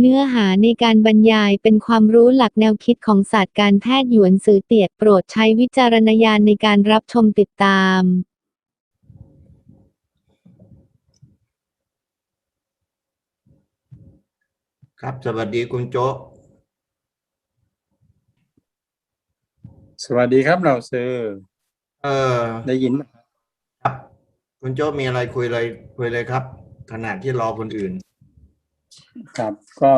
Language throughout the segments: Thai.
เนื้อหาในการบรรยายเป็นความรู้หลักแนวคิดของศาสตร์การแพทย์หยวนสือเตียดโปรดใช้วิจารณญาณในการรับชมติดตาม ครับ สวัสดีคุณโจ๊กสวัสดีครับเราซื้อเออได้ยินไหมครับ คุณโจ๊กมีอะไรคุยเลยคุยเลยครับ ขณะที่รอคนอื่น ครับก็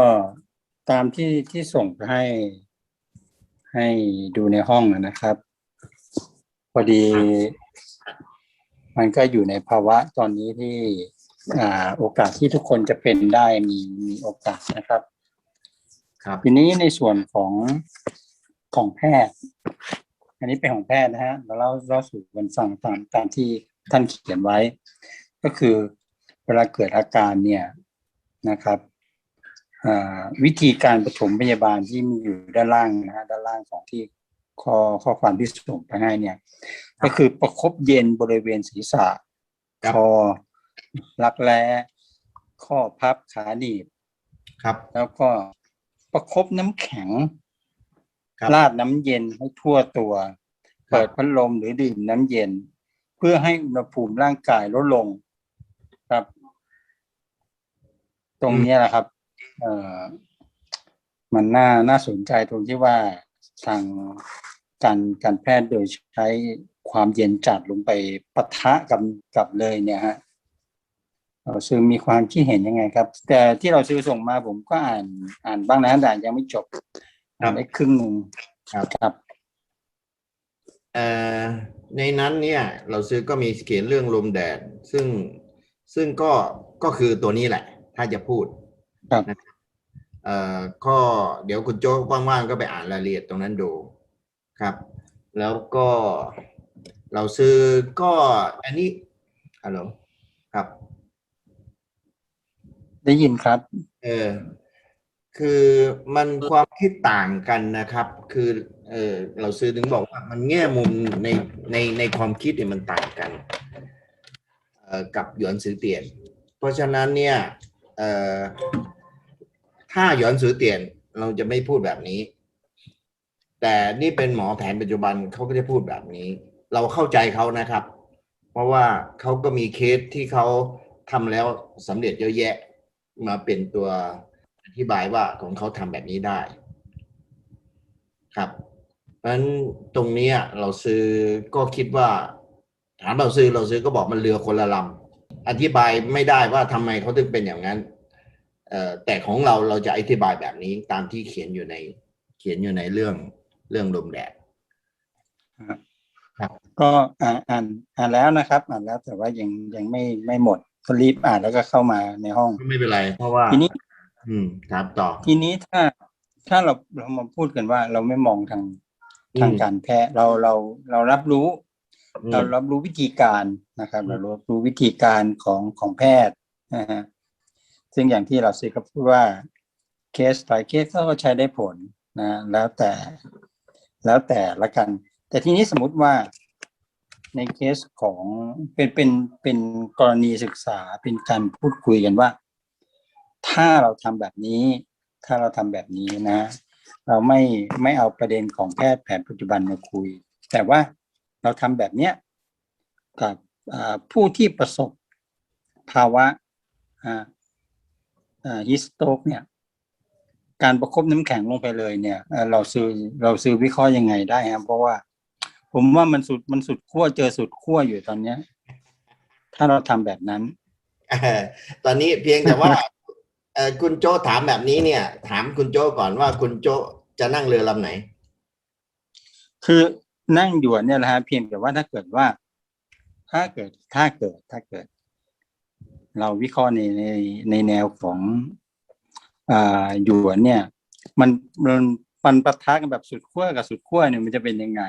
ตามที่ที่ส่งไปให้ให้ดูในห้องนะนะครับ พอดี มันก็อยู่ในภาวะตอนนี้ที่อ่าโอกาสที่ทุกคนจะเป็นได้มีมีโอกาสนะครับ ครับ ทีนี้ในส่วนของของแพทย์ อันนี้เป็นของแพทย์นะฮะแล้วเราเราสู่กันฟังตามตามที่ท่านเขียนไว้ ก็คือเวลาเกิดอาการเนี่ยนะครับอ่า วิธีการปฐมพยาบาลที่มีอยู่ด้านล่างนะฮะด้านล่างของที่ข้อข้อความที่ส่งไปให้เนี่ย ก็คือประคบเย็นบริเวณศีรษะครับคอรักแร้ข้อพับขาหนีบครับ แล้วก็ประคบน้ำแข็งครับราดน้ำเย็นให้ทั่วตัวครับเปิดพัดลมหรือดื่มน้ำเย็น เพื่อให้อุณหภูมิร่างกายลดลงครับ ตรงเนี้ยแหละครับเอ่อ มันน่าน่าสนใจตรงที่ว่าทางการการแพทย์โดยใช้ความเย็นจัดลงไปปะทะกับกับเลยเนี่ยฮะเราซื้อมีความคิดเห็นยังไงครับ แต่ที่เราซื้อส่งมาผมก็อ่านอ่านบ้างนะแต่ยังไม่จบอ่านได้ครึ่งหนึ่งครับครับเอ่อในนั้นเนี่ยเราซื้อก็มีเขียนเรื่องลมแดด ซึ่งซึ่งก็ก็คือตัวนี้แหละ ถ้าจะพูด ครับเอ่อก็เดี๋ยวคุณโจ๊กว่างๆก็ไปอ่านรายละเอียดตรงนั้นดูครับ แล้วก็เราซื้อก็อันนี้ฮัลโหลครับ ได้ยินครับ เออคือมันความคิดต่างกันนะครับ คือเออเราซื้อถึงบอกว่ามันแง่มุมในในในความคิดเนี่ยมันต่างกันเอ่อกับหยวนสือเตียน เพราะฉะนั้นเนี่ยเอ่อ ถ้าหยวนสือเตียนเราจะไม่พูดแบบนี้ แต่นี่เป็นหมอแผนปัจจุบันเขาก็จะพูดแบบนี้ เราเข้าใจเขานะครับ เพราะว่าเขาก็มีเคสที่เขาทำแล้วสำเร็จเยอะแยะมาเป็นตัวอธิบายว่าของเขาทำแบบนี้ได้ ครับเพราะฉะนั้นตรงนี้เราซื้อก็คิดว่าถามเราซื้อเราซื้อก็บอกมันเรือคนละลำอธิบายไม่ได้ว่าทำไมเขาถึงเป็นอย่างนั้น แต่ของเราเราจะอธิบายแบบนี้ตามที่เขียนอยู่ในเขียนอยู่ในเรื่องเรื่องลมแดดก็อ่านอ่านอ่านแล้วนะครับ อ่านแล้วแต่ว่ายังยังไม่ไม่หมดก็รีบอ่านแล้วก็เข้ามาในห้องก็ไม่เป็นไร เพราะว่าทีนี้ อืมครับต่อ ทีนี้ถ้าถ้าเราเรามาพูดกันว่า เราไม่มองทางอืมทางการแพทย์เราเราเรารับรู้อืมเรารับรู้วิธีการนะครับ เรารับรู้วิธีการของของแพทย์นะฮะ ซึ่งอย่างที่เราซีก็พูดว่าเคสหลายเคสก็ใช้ได้ผลนะแล้วแต่แล้วแต่ละกัน แต่ทีนี้สมมุติว่าในเคสของเป็นเป็นเป็นกรณีศึกษาเป็นการพูดคุยกันว่า ถ้าเราทำแบบนี้ ถ้าเราทำแบบนี้นะ เราไม่ไม่เอาประเด็นของแพทย์แผนปัจจุบันมาคุย แต่ว่าเราทำแบบเนี้ยกับผู้ที่ประสบภาวะ อ่าอ่าฮิสโตกเนี่ยการประคบน้ำแข็งลงไปเลยเนี่ยเอ่อเราซื้อเราซื้อวิเคราะห์ยังไงได้ครับเพราะว่า ผมว่ามันสุดมันสุดขั้วเจอสุดขั้วอยู่ตอนเนี้ย ถ้าเราทำแบบนั้นเอ่อตอนนี้เพียงแต่ว่าเอ่อคุณโจถามแบบนี้เนี่ย ถามคุณโจก่อนว่าคุณโจจะนั่งเรือลำไหน คือนั่งอยู่เนี่ยแหละฮะเพียงแต่ว่าถ้าเกิดว่า ถ้าเกิดถ้าเกิดถ้าเกิด เราวิเคราะห์ในในในแนวของอ่าหยวนเนี่ย มันมันปันปะทะกันแบบสุดขั้วกับสุดขั้วเนี่ยมันจะเป็นยังไง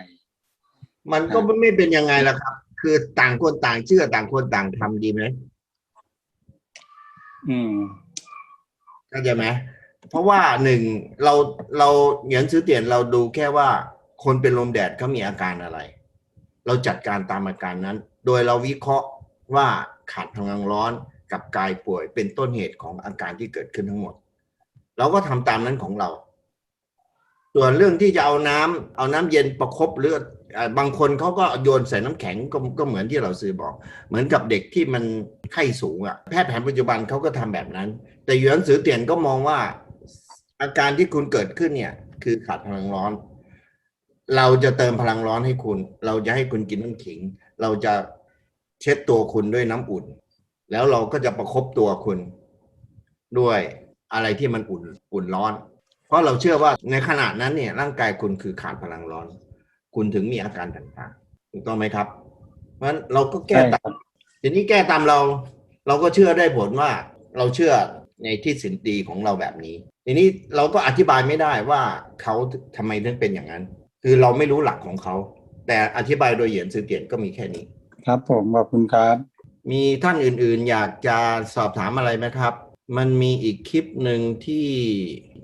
มันก็ไม่เป็นยังไงล่ะครับ คือต่างคนต่างเชื่อต่างคนต่างทำดีไหมอืมเข้าใจไหมเพราะว่าหนึ่งเราเราเหยียนซื้อเตียนเราดูแค่ว่าคนเป็นลมแดดเขามีอาการอะไร เราจัดการตามอาการนั้น โดยเราวิเคราะห์ว่า ขาดพลังร้อนกับกายป่วยเป็นต้นเหตุของอาการที่เกิดขึ้นทั้งหมด เราก็ทำตามนั้นของเรา ส่วนเรื่องที่จะเอาน้ำเอาน้ำเย็นประคบหรือบางคนเขาก็โยนใส่น้ำแข็งก็ก็เหมือนที่เราซื้อบอก เหมือนกับเด็กที่มันไข้สูงอะแพทย์แผนปัจจุบันเขาก็ทำแบบนั้น แต่หยวนสือเตียนก็มองว่า อาการที่คุณเกิดขึ้นเนี่ย คือขาดพลังร้อน เราจะเติมพลังร้อนให้คุณ เราจะให้คุณกินน้ำขิง เราจะ เช็ดตัวคุณด้วยน้ำอุ่น แล้วเราก็จะประคบตัวคุณด้วยอะไรที่มันอุ่นอุ่นร้อน เพราะเราเชื่อว่าในขณะนั้นเนี่ยร่างกายคุณคือขาดพลังร้อน คุณถึงมีอาการต่างๆถูกต้องไหมครับ เพราะฉะนั้นเราก็แก้ใช่ตาครัมบทีนี้แก้ตามเรา เราก็เชื่อได้ผลว่าเราเชื่อในที่สินตีของเราแบบนี้ ทีนี้เราก็อธิบายไม่ได้ว่าเขาทำไมถึงเป็นอย่างนั้น คือเราไม่รู้หลักของเขา แต่อธิบายโดยเหยียนซือเตียนก็มีแค่นี้ ครับผมขอบคุณครับ มีท่านอื่นๆ อยากจะสอบถามอะไรไหมครับ มันมีอีกคลิปหนึ่งที่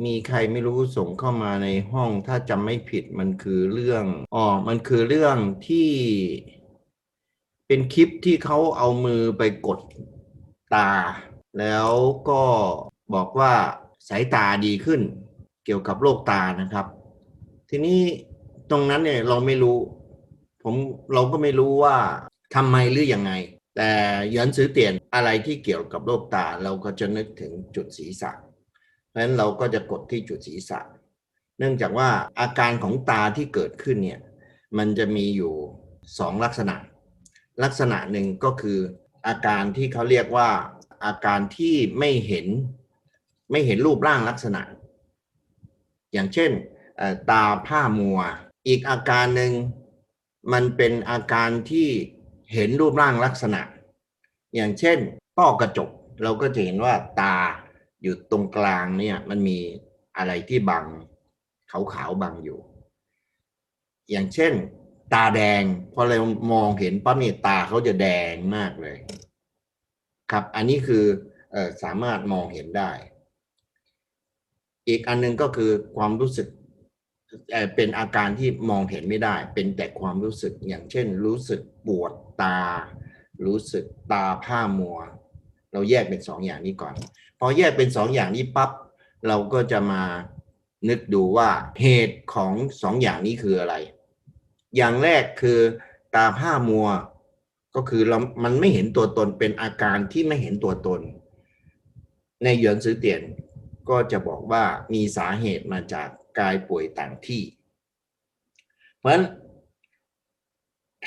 มีใครไม่รู้ส่งเข้ามาในห้องถ้าจำไม่ผิดมันคือเรื่องอ๋อมันคือเรื่องที่เป็นคลิปที่เขาเอามือไปกดตา แล้วก็บอกว่าสายตาดีขึ้น เกี่ยวกับโรคตานะครับ ทีนี้ตรงนั้นเนี่ยเราไม่รู้ ผมเราก็ไม่รู้ว่า ทำไมหรือยังไง แต่ยันซื้อเตียนอะไรที่เกี่ยวกับโรคตา เราก็จะนึกถึงจุดศีรษะเพราะฉะนั้นเราก็จะกดที่จุดศีรษะ เนื่องจากว่าอาการของตาที่เกิดขึ้นเนี่ยมันจะมีอยู่สองลักษณะ ลักษณะหนึ่งก็คืออาการที่เขาเรียกว่าอาการที่ไม่เห็นไม่เห็นรูปร่างลักษณะ อย่างเช่นตาผ้ามัว อีกอาการหนึ่งมันเป็นอาการที่ เห็นรูปร่างลักษณะ อย่างเช่นต้อกระจกเราก็จะเห็นว่าตาอยู่ตรงกลางเนี่ยมันมีอะไรที่บังขาวๆบังอยู่ อย่างเช่น ตาแดงพอเรามองเห็นปั๊บเนี่ยตาเขาจะแดงมากเลย ครับอันนี้คือออสามารถมองเห็นได้ อีกอันหนึงก็คือความรู้สึก เป็นอาการที่มองเห็นไม่ได้ เป็นแต่ความรู้สึกอย่างเช่น รู้สึกปวดตา รู้สึกตาผ้ามัว เราแยกเป็นสองอย่างนี้ก่อน พอแยกเป็นสองอย่างนี้ปั๊บเราก็จะมานึกดูว่าเหตุของสองอย่างนี้คืออะไร อย่างแรกคือตาผ้ามัว ก็คือเรา มันไม่เห็นตัวตนเป็นอาการที่ไม่เห็นตัวตน ในหยวนซื้อเตียนก็จะบอกว่ามีสาเหตุมาจาก กายป่วยต่างที่ เพราะฉะนั้น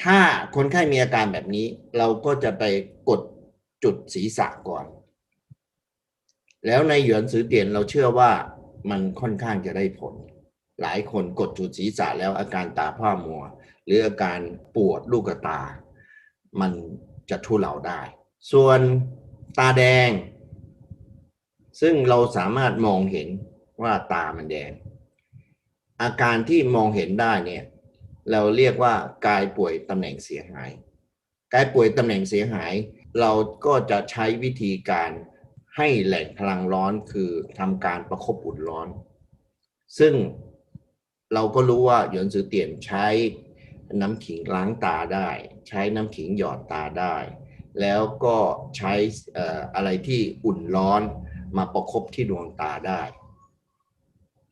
ถ้าคนไข้มีอาการแบบนี้ เราก็จะไปกดจุดศีรษะก่อน แล้วในหยวนซือเตียนเราเชื่อว่ามันค่อนข้างจะได้ผล หลายคนกดจุดศีรษะแล้วอาการตาผ้ามัว หรืออาการปวดลูกตา มันจะทุเลาได้ ส่วนตาแดง ซึ่งเราสามารถมองเห็นว่าตามันแดง อาการที่มองเห็นได้เนี่ย เราเรียกว่ากายป่วยตำแหน่งเสียหาย กายป่วยตำแหน่งเสียหาย เราก็จะใช้วิธีการให้แหล่งพลังร้อนคือทำการประคบอุ่นร้อน ซึ่งเราก็รู้ว่าหยวนซือเตียนใช้น้ำขิงล้างตาได้ ใช้น้ำขิงหยอดตาได้ แล้วก็ใช้เอ่ออะไรที่อุ่นร้อนมาประคบที่ดวงตาได้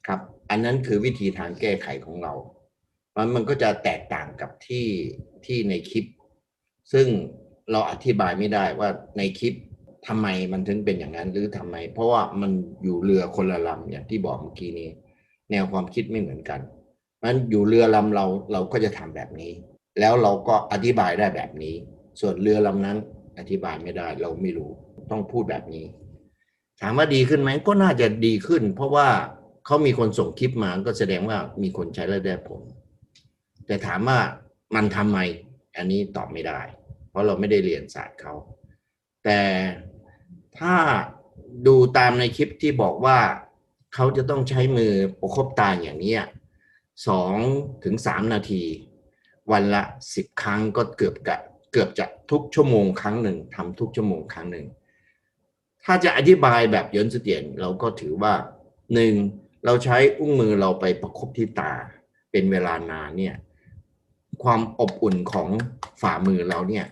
ครับ อันนั้นคือวิธีทางแก้ไขของเรา มันมันก็จะแตกต่างกับที่ที่ในคลิป ซึ่งเราอธิบายไม่ได้ว่าในคลิปทำไมมันถึงเป็นอย่างนั้นหรือทำไม เพราะว่ามันอยู่เรือคนละลำอย่างที่บอกเมื่อกี้นี้ แนวความคิดไม่เหมือนกันมันอยู่เรือลำเราเราก็จะทำแบบนี้ แล้วเราก็อธิบายได้แบบนี้ ส่วนเรือลำนั้นอธิบายไม่ได้เราไม่รู้ต้องพูดแบบนี้ ถามว่าดีขึ้นไหมก็น่าจะดีขึ้น เพราะว่า เขามีคนส่งคลิปมาก็แสดงว่ามีคนใช้แล้วได้ผล แต่ถามว่ามันทำไม อันนี้ตอบไม่ได้ เพราะเราไม่ได้เรียนศาสตร์เขา แต่ถ้าดูตามในคลิปที่บอกว่าเขาจะต้องใช้มือประคบตาอย่างนี้สองถึงสามนาที วันละสิบครั้งก็เกือบกะเกือบจะทุกชั่วโมงครั้งหนึ่งทำทุกชั่วโมงครั้งหนึ่งถ้าจะอธิบายแบบยนต์เสียรเราก็ถือว่าหนึ่ง เราใช้อุ้งมือเราไปประคบที่ตาเป็นเวลานานเนี่ย ความอบอุ่นของฝ่ามือเราเนี่ย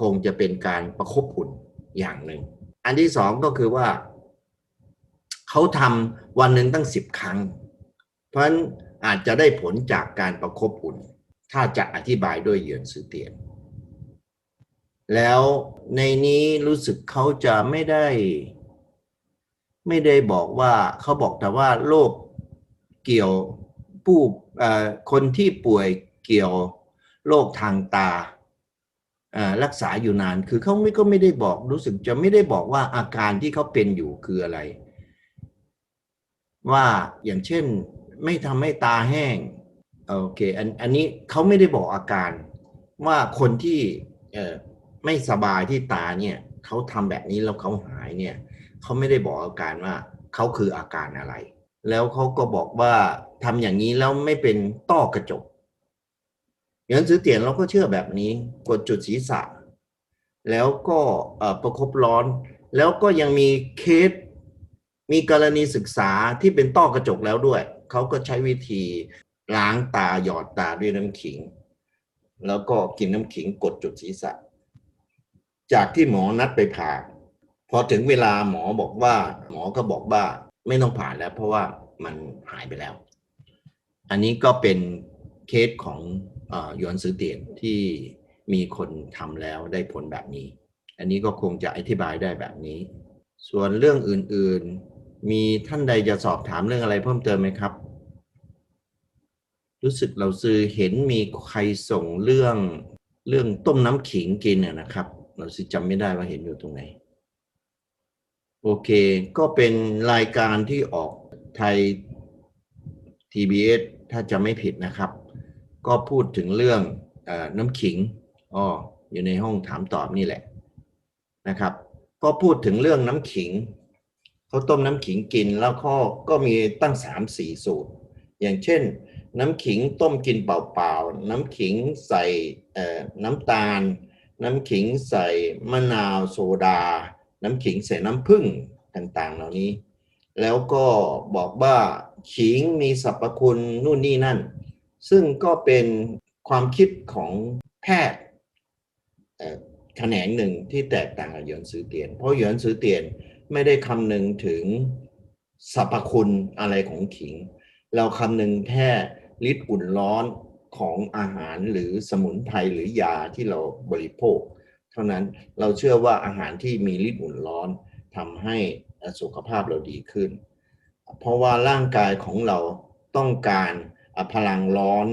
คงจะเป็นการประคบอุ่นอย่างหนึ่ง อันที่สองก็คือว่า เขาทำวันหนึ่งตั้งสิบครั้ง เพราะฉะนั้นอาจจะได้ผลจากการประคบอุ่น ถ้าจะอธิบายด้วยเหยือนซือเตียน แล้วในนี้รู้สึกเขาจะไม่ได้ ไม่ได้บอกว่าเขาบอกแต่ว่าโรคเกี่ยวผู้คนที่ป่วยเกี่ยวโรคทางตารักษาอยู่นานคือเขาไม่ก็ไม่ได้บอกรู้สึกจะไม่ได้บอกว่าอาการที่เขาเป็นอยู่คืออะไร ว่าอย่างเช่นไม่ทำให้ตาแห้งโอเคอันอันนี้เขาไม่ได้บอกอาการ ว่าคนที่ไม่สบายที่ตาเนี่ยเขาทำแบบนี้แล้วเขาหายเนี่ย เขาไม่ได้บอกอาการว่าเขาคืออาการอะไร แล้วเขาก็บอกว่าทำอย่างนี้แล้วไม่เป็นต้อกระจกอย่างนั้นซื้อเตียนเราก็เชื่อแบบนี้กดจุดศีรษะ แล้วก็ประคบร้อน แล้วก็ยังมีเคส มีกรณีศึกษาที่เป็นต้อกระจกแล้วด้วย เขาก็ใช้วิธีล้างตาหยอดตาด้วยน้ำขิง แล้วก็กินน้ำขิงกดจุดศีรษะ จากที่หมอนัดไปผ่า พอถึงเวลาหมอบอกว่า หมอก็บอกว่าไม่ต้องผ่าแล้ว เพราะว่ามันหายไปแล้ว อันนี้ก็เป็นเคสของออหยวนซือเตียนที่มีคนทำแล้วได้ผลแบบนี้ อันนี้ก็คงจะอธิบายได้แบบนี้ ส่วนเรื่องอื่นๆ มีท่านใดจะสอบถามเรื่องอะไรเพิ่มเติมไหมครับ รู้สึกเราซื้อเห็นมีใครส่งเรื่องเรื่องต้มน้ำขิงกินน่นะครับ เราซื้อจำไม่ได้ว่าเห็นอยู่ตรงไหน โอเค ก็เป็นรายการที่ออกไทย TBS ถ้าจะไม่ผิดนะครับ ก็พูดถึงเรื่องอน้ำขิงอ๋ออยู่ในห้องถามตอบนี่แหละนะครับ ก็พูดถึงเรื่องน้ำขิงเขาต้มน้ำขิงกินแล้วก็ก็มีตั้งสามสี่สูตร อย่างเช่น น้ำขิงต้มกินเปล่าๆ น้ำขิงใส่น้ำตาล น้ำขิงใส่มะนาวโซดา น้ำขิงใส่น้ำผึ้งต่างๆ เหล่านี้ แล้วก็บอกว่าขิงมีสรรพคุณนู่นนี่นั่น ซึ่งก็เป็นความคิดของแพทย์แขนงหนึ่งที่แตกต่างกับหยวนซือเตียน เพราะหยวนซือเตียนไม่ได้คำนึงถึงสรรพคุณอะไรของขิง เราคำนึงแค่ฤทธิ์อุ่นร้อนของอาหารหรือสมุนไพรหรือยาที่เราบริโภค เท่านั้นเราเชื่อว่าอาหารที่มีฤทธิ์อุ่นร้อนทำให้สุขภาพเราดีขึ้น เพราะว่าร่างกายของเราต้องการพลังร้อน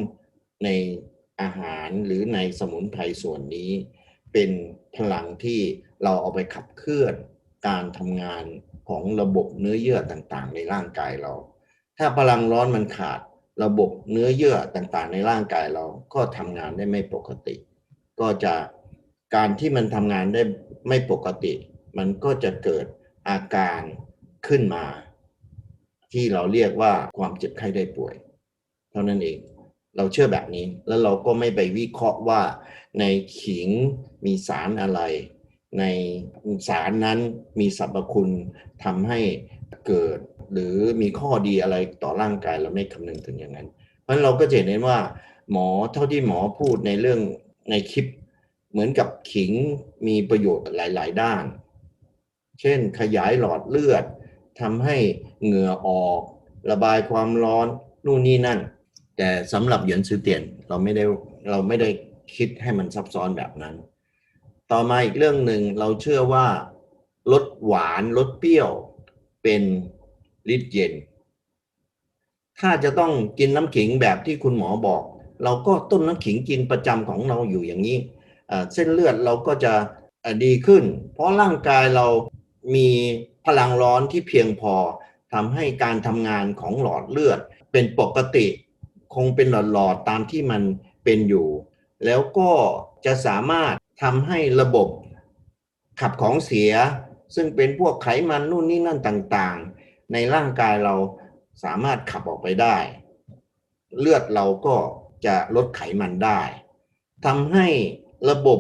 ในอาหารหรือในสมุนไพรส่วนนี้ เป็นพลังที่เราเอาไปขับเคลื่อนการทำงานของระบบเนื้อเยื่อต่างๆ ในร่างกายเรา ถ้าพลังร้อนมันขาดระบบเนื้อเยื่อต่างๆ ในร่างกายเราก็ทำงานได้ไม่ปกติ ก็จะ การที่มันทำงานได้ไม่ปกติ มันก็จะเกิดอาการขึ้นมา ที่เราเรียกว่าความเจ็บไข้ได้ป่วย เท่านั้นเองเราเชื่อแบบนี้แล้วเราก็ไม่ไปวิเคราะห์ว่า ในขิงมีสารอะไร ในสารนั้นมีสรรพคุณทำให้เกิดหรือมีข้อดีอะไรต่อร่างกายเราไม่คำนึงถึงอย่างนั้น เพราะนั้นเราก็จะเห็นว่าหมอเท่าที่หมอพูดในเรื่องในคลิป เหมือนกับขิงมีประโยชน์หลาย ๆ ด้าน เช่นขยายหลอดเลือดทำให้เหงื่อออก ระบายความร้อนนู่นนี่นั่น แต่สำหรับหยินซือเตียนเราไม่ได้เราไม่ได้คิดให้มันซับซ้อนแบบนั้น ต่อมาอีกเรื่องหนึ่งเราเชื่อว่าลดหวานลดเปรี้ยวเป็นฤทธิ์เย็น ถ้าจะต้องกินน้ำขิงแบบที่คุณหมอบอก เราก็ต้มน้ำขิงกินประจำของเราอยู่อย่างนี้ เส้นเลือดเราก็จะดีขึ้น เพราะร่างกายเรามีพลังร้อนที่เพียงพอทำให้การทำงานของหลอดเลือด เป็นปกติ คงเป็นหลอดๆตามที่มันเป็นอยู่ แล้วก็จะสามารถทำให้ระบบขับของเสีย ซึ่งเป็นพวกไขมันนู่นนี่นั่นต่างๆ ในร่างกายเราสามารถขับออกไปได้ เลือดเราก็จะลดไขมันได้ทำให้ ระบบ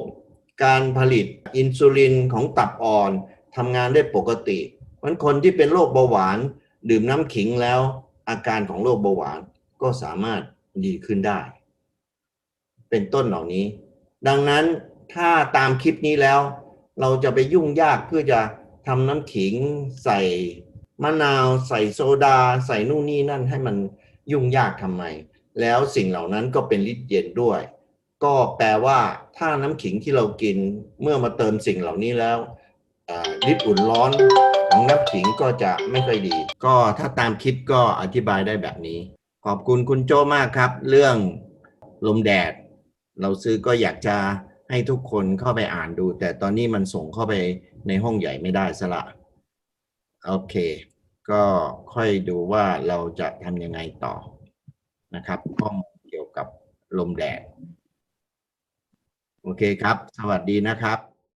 การผลิตอินซูลินของตับอ่อนทำงานได้ปกติเพราะฉะนั้นคนที่เป็นโรคเบาหวาน ดื่มน้ำขิงแล้ว อาการของโรคเบาหวานก็สามารถดีขึ้นได้ เป็นต้นเหล่านี้ ดังนั้นถ้าตามคลิปนี้แล้ว เราจะไปยุ่งยากเพื่อจะทำน้ำขิง ใส่มะนาว ใส่โซดา ใส่นู่นนี่นั่นให้มันยุ่งยากทำไม แล้วสิ่งเหล่านั้นก็เป็นฤทธิ์เย็นด้วย ก็แปลว่าถ้าน้ำขิงที่เรากินเมื่อมาเติมสิ่งเหล่านี้แล้วฤทธิ์อุ่นร้อนของน้ำขิงก็จะไม่ค่อยดี ก็ถ้าตามคลิปก็อธิบายได้แบบนี้ ขอบคุณคุณโจมากครับ เรื่องลมแดด เราซื้อก็อยากจะให้ทุกคนเข้าไปอ่านดู แต่ตอนนี้มันส่งเข้าไปในห้องใหญ่ไม่ได้สละโอเค ก็ค่อยดูว่าเราจะทำยังไงต่อนะครับข้อมูลเกี่ยวกับลมแดด โอเคครับ สวัสดีนะครับ